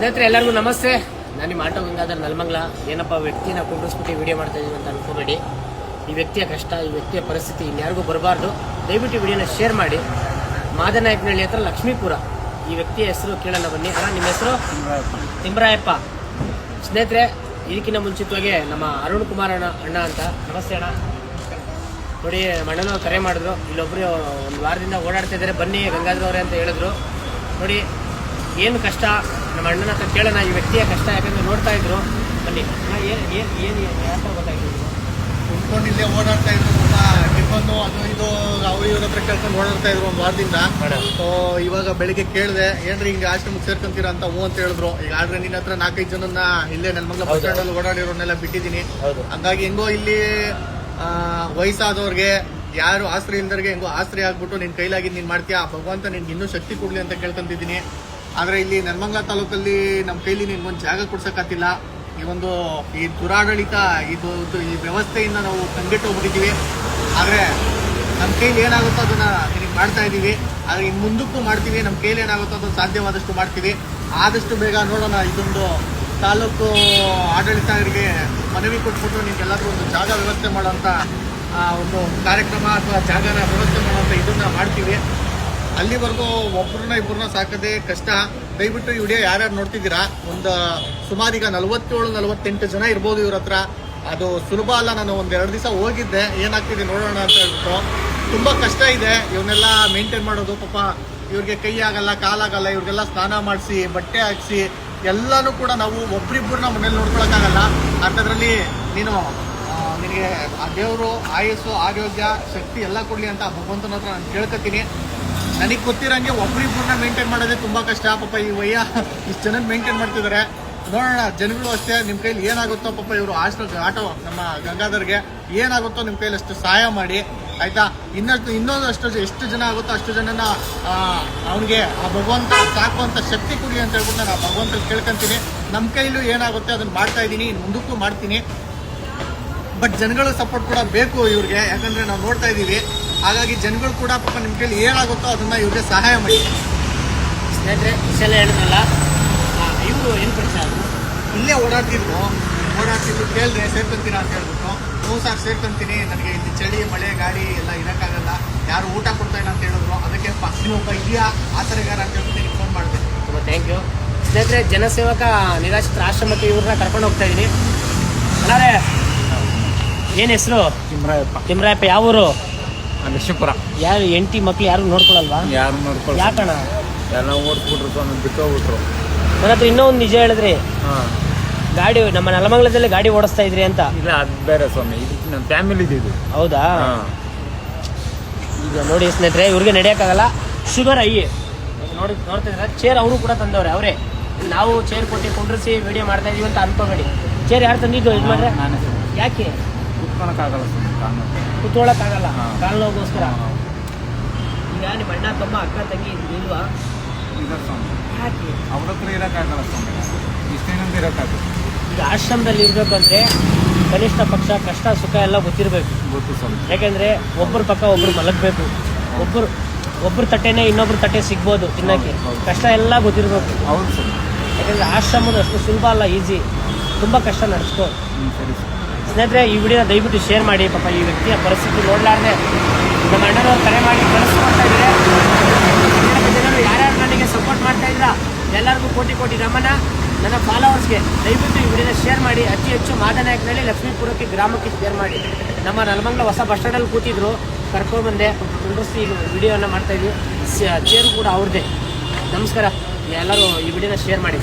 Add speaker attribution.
Speaker 1: ಸ್ನೇಹಿತರೆ ಎಲ್ಲರಿಗೂ ನಮಸ್ತೆ. ನಾನು ನಿಮ್ಮ ಆಟೋ ಗಂಗಾಧರ್ ನಲ್ಮಂಗ್ಲ. ಏನಪ್ಪ ವ್ಯಕ್ತಿನ ಕುಂಡಿಸ್ಬಿಟ್ಟು ವಿಡಿಯೋ ಮಾಡ್ತಾ ಇದೀವಿ ಅಂತ ಅನ್ಕೋಬೇಡಿ. ಈ ವ್ಯಕ್ತಿಯ ಕಷ್ಟ ಈ ವ್ಯಕ್ತಿಯ ಪರಿಸ್ಥಿತಿ ಇನ್ಯಾರಿಗೂ ಬರಬಾರ್ದು. ದಯವಿಟ್ಟು ವಿಡಿಯೋನ ಶೇರ್ ಮಾಡಿ. ಮಾದನಾಯಕನಹಳ್ಳಿ ಹತ್ರ ಲಕ್ಷ್ಮೀಪುರ. ಈ ವ್ಯಕ್ತಿಯ ಹೆಸರು ಕೇಳೋಣ ಬನ್ನಿ. ಅಣ್ಣ ನಿಮ್ಮ ಹೆಸರು? ತಿಮ್ರಾಯಪ್ಪ. ಸ್ನೇಹಿತರೆ ಇದಕ್ಕಿಂತ ಮುಂಚಿತವಾಗಿ ನಮ್ಮ ಅರುಣ್ ಕುಮಾರ್ ಅಣ್ಣ ಅಣ್ಣ ಅಂತ. ನಮಸ್ತೆ ಅಣ್ಣ. ನೋಡಿ ಮಣ್ಣನ ಕರೆ ಮಾಡಿದ್ರು. ಇಲ್ಲೊಬ್ರು ಒಂದು ವಾರದಿಂದ ಓಡಾಡ್ತಾ ಇದ್ದಾರೆ. ಬನ್ನಿ ಗಂಗಾಧರ್ ಅವರೇ ಅಂತ ಹೇಳಿದ್ರು. ನೋಡಿ ಏನು ಕಷ್ಟ? ನಮ್ಮ ಅಣ್ಣನ ಹತ್ರ ಕೇಳೋಣ ಈ ವ್ಯಕ್ತಿಯ ಕಷ್ಟ ಯಾಕಂದ್ರೆ ನೋಡ್ತಾ ಇದ್ರು. ಬನ್ನಿ. ಏನು ಏನ್ ಏನ್ ಯಾಕೆ ನಿಮ್ಗೆ?
Speaker 2: ಇಲ್ಲೇ ಓಡಾಡ್ತಾ ಇದ್ರು ಟಿಫನ್ನು ಅದು ಇದು ಅವ್ರು ಇವ್ರ ಹತ್ರ ಕೇಳ್ಕೊಂಡು ಓಡಾಡ್ತಾ ಇದ್ರು ಒಂದು ವಾರದಿಂದ. ಸೊ ಇವಾಗ ಬೆಳಿಗ್ಗೆ ಕೇಳಿದೆ ಏನ್ರಿ ಹಿಂಗೆ ಆಶ್ರಮಕ್ಕೆ ಸೇರ್ಕೊಂತೀರ ಅಂತ ಹ್ಞೂ ಅಂತ ಹೇಳಿದ್ರು. ಈಗ ಆದ್ರೆ ನಿನ್ನ ಹತ್ರ ನಾಲ್ಕೈದು ಜನನ್ನ ಇಲ್ಲೇ ನನ್ನ ಮಗಳ ಬಸ್
Speaker 1: ಓಡಾಡಿರೋನ್ನೆಲ್ಲ
Speaker 2: ಸ್ಟ್ಯಾಂಡಲ್ಲಿ ಓಡಾಡಿರೋನೆಲ್ಲ ಬಿಟ್ಟಿದ್ದೀನಿ ಹಂಗಾಗಿ ಹೆಂಗೋ ಇಲ್ಲಿ ಆ, ವಯಸ್ಸಾದವ್ರಿಗೆ ಯಾರು ಆಸ್ರೆ ಇಲ್ದವ್ರಿಗೆ ಹೆಂಗೋ ಆಸ್ರೆ ಆಗ್ಬಿಟ್ಟು ನಿನ್ ಕೈಲಾಗಿ ನೀನ್ ಮಾಡ್ತೀಯಾ? ಭಗವಂತ ನಿನ್ಗೆ ಇನ್ನೂ ಶಕ್ತಿ ಕೊಡ್ಲಿ ಅಂತ ಕೇಳ್ಕೊಂತಿದ್ದೀನಿ. ಆದ್ರೆ ಇಲ್ಲಿ ನೆಲಮಂಗಲ ತಾಲೂಕಲ್ಲಿ ನಮ್ಮ ಕೈಲಿ ನಿನ್ಗೊಂದು ಜಾಗ ಕೊಡ್ಸಕ್ಕಾತಿಲ್ಲ ಈ ಒಂದು ಈ ದುರಾಡಳಿತ ಇದು ಈ ವ್ಯವಸ್ಥೆಯಿಂದ ನಾವು ಕಂಗೆಟ್ಟು ಹೋಗ್ಬಿಟ್ಟಿದ್ದೀವಿ ಆದ್ರೆ ನಮ್ಮ ಕೈಲಿ ಏನಾಗುತ್ತೋ ಅದನ್ನ ನಿನಗೆ ಮಾಡ್ತಾ ಇದೀವಿ. ಆದ್ರೆ ಇನ್ನು ಮುಂದಕ್ಕೂ ಮಾಡ್ತೀವಿ. ನಮ್ಮ ಕೈಲಿ ಏನಾಗುತ್ತೋ ಅದನ್ನ ಸಾಧ್ಯವಾದಷ್ಟು ಮಾಡ್ತೀವಿ. ಆದಷ್ಟು ಬೇಗ ನೋಡೋಣ ಇದೊಂದು ತಾಲೂಕು ಆಡಳಿತರಿಗೆ ಮನವಿ ಕೊಟ್ಬಿಟ್ಟು ನಿಮ್ಗೆಲ್ಲಾದ್ರೂ ಒಂದು ಜಾಗ ವ್ಯವಸ್ಥೆ ಮಾಡೋಂಥ ಒಂದು ಕಾರ್ಯಕ್ರಮ ಅಥವಾ ಜಾಗನ ವ್ಯವಸ್ಥೆ ಮಾಡೋಂಥ ಇದನ್ನ ಮಾಡ್ತೀವಿ. ಅಲ್ಲಿವರೆಗೂ ಒಬ್ಬರನ್ನ ಇಬ್ಬರನ್ನ ಸಾಕದೆ ಕಷ್ಟ. ದಯವಿಟ್ಟು ಈ ವಿಡಿಯೋ ಯಾರ್ಯಾರು ನೋಡ್ತಿದ್ದೀರಾ? ಒಂದು ಸುಮಾರು ಈಗ ನಲವತ್ತೇಳು, ನಲವತ್ತೆಂಟು ಜನ ಇರ್ಬೋದು ಇವ್ರ ಹತ್ರ. ಅದು ಸುಲಭ ಅಲ್ಲ, ನಾನು ಒಂದೆರಡು ದಿವಸ ಹೋಗಿದ್ದೆ. ಏನಾಗ್ತಿದೆ ನೋಡೋಣ ಅಂತ ಹೇಳ್ಬಿಟ್ಟು. ತುಂಬ ಕಷ್ಟ ಇದೆ. ಇವನ್ನೆಲ್ಲ ಮೇಂಟೈನ್ ಮಾಡೋದು, ಪಾಪ ಇವ್ರಿಗೆ ಕೈ ಆಗಲ್ಲ ಕಾಲಾಗಲ್ಲ ಇವ್ರಿಗೆಲ್ಲ ಸ್ನಾನ ಮಾಡಿಸಿ, ಬಟ್ಟೆ ಹಾಕ್ಸಿ, ಎಲ್ಲನೂ ಕೂಡ ನಾವು ಒಬ್ರಿಬ್ಬರನ್ನ ಮನೇಲಿ ನೋಡ್ಕೊಳಕ್ಕಾಗಲ್ಲ. ಅಂಥದ್ರಲ್ಲಿ ನೀನು ನಿನಗೆ ಆ ದೇವರು, ಆಯಸ್ಸು, ಆರೋಗ್ಯ, ಶಕ್ತಿ ಎಲ್ಲ ಕೊಡಲಿ ಅಂತ ಭಗವಂತನ ಹತ್ರ ನಾನು ಕೇಳ್ಕೊತೀನಿ ನನಗೆ ಗೊತ್ತಿರಂಗೆ ಒಬ್ರಿಬ್ಬರನ್ನ ಮೇಂಟೈನ್ ಮಾಡೋದೇ ತುಂಬ ಕಷ್ಟ. ಪಾಪ ಈ ವಯ್ಯ ಇಷ್ಟು ಜನ ಮೇಂಟೈನ್ ಮಾಡ್ತಿದ್ದಾರೆ ನೋಡೋಣ, ಜನಗಳು ಅಷ್ಟೇ ನಿಮ್ಮ ಕೈಲಿ ಏನಾಗುತ್ತೋ ಪಾಪ ಇವರು ಆಶ್ರ ಆಟೋ ನಮ್ಮ ಗಂಗಾಧರ್ಗೆ ಏನಾಗುತ್ತೋ ನಿಮ್ಮ ಕೈಲಿ ಅಷ್ಟು ಸಹಾಯ ಮಾಡಿ, ಆಯಿತಾ? ಇನ್ನಷ್ಟು, ಇನ್ನೊಂದು ಅಷ್ಟು ಎಷ್ಟು ಜನ ಆಗುತ್ತೋ ಅಷ್ಟು ಜನನ ಅವನಿಗೆ ಆ ಭಗವಂತ ಸಾಕುವಂಥ ಶಕ್ತಿ ಕೊಡಿ ಅಂತ ಹೇಳ್ಬಿಟ್ಟು ನಾನು ಆ ಭಗವಂತ ಕೇಳ್ಕೊಂತೀನಿ. ನಮ್ಮ ಕೈಲೂ ಏನಾಗುತ್ತೆ ಅದನ್ನು ಮಾಡ್ತಾ ಇದ್ದೀನಿ, ಮುಂದಕ್ಕೂ ಮಾಡ್ತೀನಿ. ಬಟ್ ಜನಗಳ ಸಪೋರ್ಟ್ ಕೂಡ ಬೇಕು ಇವ್ರಿಗೆ. ಯಾಕಂದರೆ ನಾವು ನೋಡ್ತಾ ಇದ್ದೀವಿ ಹಾಗಾಗಿ ಜನಗಳು ಕೂಡ ಪಾಪ ನಿಮ್ಮ ಕೈಲಿ ಏನಾಗುತ್ತೋ ಅದನ್ನ ಇವ್ರಿಗೆ ಸಹಾಯ ಮಾಡಿ.
Speaker 1: ಸ್ನೇಹಿತರೆ ಇಷ್ಟೆಲ್ಲ ಹೇಳಿದ್ರಲ್ಲ ಇವರು ಏನು ಪರಿಚಯ ಆದ್ರು?
Speaker 2: ಇಲ್ಲೇ ಓಡಾಡ್ತಿದ್ರು. ಓಡಾಡ್ತಿದ್ರು ಕೇಳಿದ್ರೆ ಸೇರ್ಕೊಂತೀರಾ ಅಂತ ಹೇಳ್ಬಿಟ್ಟು ಹ್ಞೂ ಸರ್ ಸೇರ್ಕೊಂತೀನಿ. ನನಗೆ ಇಲ್ಲಿ ಚಳಿ ಮಳೆ ಗಾಡಿ ಎಲ್ಲ ಇರೋಕ್ಕಾಗಲ್ಲ. ಯಾರು ಊಟ ಕೊಡ್ತಾ ಇಲ್ಲ ಅಂತ ಹೇಳಿದ್ರು. ಅದಕ್ಕೆ ಪಕ್ಷ ನೀವು ಒಬ್ಬ ಇದೆಯಾ ಆ ಥರಗಾರ ಅಂತ ಹೇಳ್ಬಿಟ್ಟು ಫೋನ್ ಮಾಡಿದೆ.
Speaker 1: ತುಂಬ ಥ್ಯಾಂಕ್ ಯು ಸ್ನೇಹಿತರೆ ಜನಸೇವಕ ನಿರಾಶ್ರಿತ ಆಶ್ರಮಕ್ಕೆ ಇವ್ರನ್ನ ಕರ್ಕೊಂಡು ಹೋಗ್ತಾ ಇದ್ದೀನಿ ಅಲ್ಲಾರೆ ಏನು ಹೆಸರು?
Speaker 3: ತಿಮ್ರಾಯಪ್ಪ.
Speaker 1: ತಿಮ್ರಾಯಪ್ಪ ಯಾವ ಊರು
Speaker 3: ಲಕ್ಷ್ಮೀಪುರ
Speaker 1: ಯಾರು ಎಂಟಿ ಮಕ್ಳು ಯಾರು ನೋಡ್ಕೊಳಲ್ವಾ?
Speaker 3: ಯಾರು ನೋಡ್ಕೊಳ್ಳಿ
Speaker 1: ಯಾಕಣ
Speaker 3: ಎಲ್ಲ ಓಡಿಸ್ಬಿಟ್ರು ಸ್ವಾಮಿ ಬಿಟ್ಟೋಗ್ಬಿಟ್ರು.
Speaker 1: ನನ್ನ ಹತ್ರ ಇನ್ನೂ ಒಂದು ನಿಜ ಹೇಳಿದ್ರಿ
Speaker 3: ಹಾಂ.
Speaker 1: ಗಾಡಿ ನಮ್ಮ ನೆಲಮಂಗಲದಲ್ಲಿ ಗಾಡಿ ಓಡಿಸ್ತಾ ಇದ್ರಿ ಅಂತ.
Speaker 3: ಇಲ್ಲ ಅದು ಬೇರೆ ಸ್ವಾಮಿ ಇದು ನಮ್ಮ ಫ್ಯಾಮಿಲಿ ಇದು.
Speaker 1: ಹೌದಾ?
Speaker 3: ಹಾಂ.
Speaker 1: ಈಗ ನೋಡಿ ಸ್ನೇಹಿತರೆ ಇವ್ರಿಗೆ ನಡೆಯೋಕ್ಕಾಗಲ್ಲ. Sugar I. ನೋಡಿ ನೋಡ್ತಿದ್ರೆ ಚೇರ್ ಅವರು ಕೂಡ ತಂದವ್ರೆ ಅವರೇ. ನಾವು ಚೇರ್ ಕೊಟ್ಟು ಕುಂಡ್ರಿಸಿ ವಿಡಿಯೋ ಮಾಡ್ತಾ ಇದೀವಿ ಅಂತ ಅನ್ಕೋಬೇಡಿ. ಚೇರ್ ಯಾರು ತಂದಿದ್ದು ಇದು ಮಾಡ್ರೆ
Speaker 3: ನಾನೇ
Speaker 1: ಯಾಕೆ?
Speaker 3: ಕುತ್ಕೊಳಕ್ಕಾಗಲ್ಲ ಸ್ವಾಮಿ.
Speaker 1: ಕುತ್ಕೊಳ್ಳೋಕ್ಕಾಗಲ್ಲ. ಕಾಲು ನೋವುಗೋಸ್ಕರ ಈಗ ನಿಮ್ಮ ಅಣ್ಣ ತಮ್ಮ ಅಕ್ಕ ತಂಗಿ ಇಲ್ವಾ?
Speaker 3: ಇದೆ ಸ್ವಾಮಿ
Speaker 1: ಯಾಕೆ?
Speaker 3: ಅವ್ರ ಹತ್ರ ಇರೋಕ್ಕಾಗಲ್ಲ ಸ್ವಾಮಿ. ಇಷ್ಟೇನಂತ ಇರೋಕ್ಕಾಗಲ್ಲ
Speaker 1: ಈಗ ಆಶ್ರಮದಲ್ಲಿ ಇರ್ಬೇಕಂದ್ರೆ ಕನಿಷ್ಠ ಪಕ್ಷ ಕಷ್ಟ ಸುಖ ಎಲ್ಲ ಗೊತ್ತಿರಬೇಕು.
Speaker 3: ಗೊತ್ತು ಸ್ವಾಮಿ.
Speaker 1: ಯಾಕೆಂದ್ರೆ ಒಬ್ಬರ ಪಕ್ಕ ಒಬ್ರು ಮಲಗಬೇಕು. ಒಬ್ಬರು ಒಬ್ರು ತಟ್ಟೆನೇ ಇನ್ನೊಬ್ರು ತಟ್ಟೆ ಸಿಗ್ಬೋದು ತಿನ್ನಕ್ಕೆ. ಕಷ್ಟ ಎಲ್ಲ ಗೊತ್ತಿರಬೇಕು.
Speaker 3: ಹೌದು ಸ್ವಾಮಿ.
Speaker 1: ಯಾಕಂದ್ರೆ ಆಶ್ರಮದ ಅಷ್ಟು ಸುಲಭ ಅಲ್ಲ ಈಸಿ. ತುಂಬ ಕಷ್ಟ ನಡೆಸ್ಕೋ
Speaker 3: ಸರಿ
Speaker 1: ಸ್ನೇಹಿತರೆ, ಈ ವಿಡಿಯೋನ ದಯವಿಟ್ಟು ಶೇರ್ ಮಾಡಿ. ಪಾಪ ಈ ವ್ಯಕ್ತಿಯ ಪರಿಸ್ಥಿತಿ ನೋಡಲಾರ್ದೆ ನಮ್ಮ ಅಣ್ಣನವ್ರು ಕರೆ ಮಾಡಿ ಕಳಿಸ್ಕೊಡ್ತಾ ಇದ್ದಾರೆ. ಜನರು ಯಾರ್ಯಾರು ನನಗೆ ಸಪೋರ್ಟ್ ಮಾಡ್ತಾ ಇದ್ರ, ಎಲ್ಲರಿಗೂ ಕೋಟಿ ಕೋಟಿ ನಮನ. ನನ್ನ ಫಾಲೋವರ್ಸ್ಗೆ ದಯವಿಟ್ಟು ಈ ವಿಡಿಯೋನ ಶೇರ್ ಮಾಡಿ. ಅತಿ ಹೆಚ್ಚು ಮಾದನಾಯಕನಲ್ಲಿ ಲಕ್ಷ್ಮೀಪುರಕ್ಕೆ ಗ್ರಾಮಕ್ಕೆ ಶೇರ್ ಮಾಡಿ. ನಮ್ಮ ನಲಮಂಗ್ಲ ಹೊಸ ಬಸ್ ಸ್ಟ್ಯಾಂಡಲ್ಲಿ ಕೂತಿದ್ರು. ಕರ್ಕೊಂಡ್ಬಂದೆ ಕುಂಡಿಸಿ ಈಗ ವಿಡಿಯೋನ ಮಾಡ್ತಾ ಇದ್ವಿ. ಚೇರು ಕೂಡ ಅವ್ರದ್ದೇ ನಮಸ್ಕಾರ. ಎಲ್ಲರೂ ಈ ವಿಡಿಯೋನ ಶೇರ್ ಮಾಡಿ.